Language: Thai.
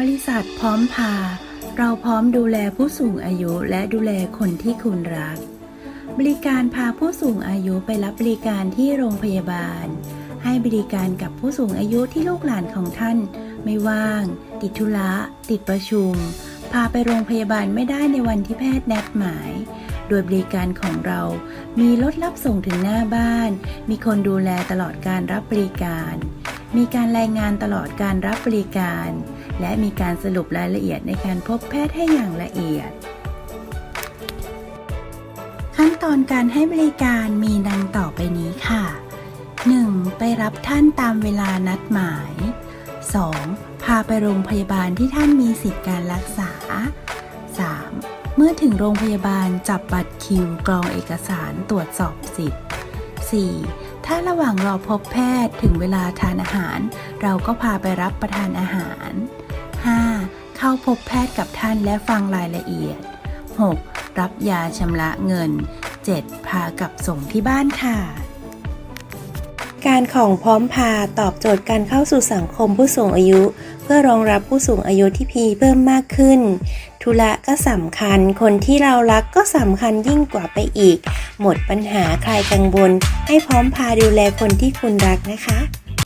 บริษัทพร้อมพา เราพร้อมดูแลผู้สูงอายุและดูแลคนที่คุณรัก บริการพาผู้สูงอายุไปรับบริการที่โรงพยาบาล ให้บริการกับผู้สูงอายุที่ลูกหลานของท่าน ไม่ว่าง ติดธุระ ติดประชุม พาไปโรงพยาบาลไม่ได้ในวันที่แพทย์นัดหมาย โดยบริการของเรา มีรถรับส่งถึงหน้าบ้าน มีคนดูแลตลอดการรับบริการ มีการรายงานตลอดการรับบริการ และมีการสรุปรายละเอียดในการพบแพทย์ให้อย่างละเอียด ขั้นตอนการให้บริการมีดังต่อไปนี้ค่ะ 1. ไปรับท่านตามเวลานัดหมาย 2. พาไปโรงพยาบาลที่ท่านมีสิทธิการรักษา 3. เมื่อถึงโรงพยาบาลจับบัตรคิวกรองเอกสารตรวจสอบสิทธิ์ 4. ถ้าระหว่างรอพบแพทย์ถึงเวลาทานอาหาร เราก็พาไปรับประทานอาหาร 5. เข้าพบแพทย์กับท่านและฟังรายละเอียด 6. รับยาชำระเงิน 7. พากลับส่งที่บ้านค่ะ การของพร้อมพาตอบโจทย์การเข้าสู่สังคมผู้สูงอายุ เพื่อรองรับผู้สูงอายุที่พีเพิ่มมากขึ้น ธุระก็สำคัญ คนที่เรารักก็สำคัญยิ่งกว่าไปอีก หมดปัญหาคลายกังวลให้พร้อมพาดูแลคนที่คุณรักนะคะ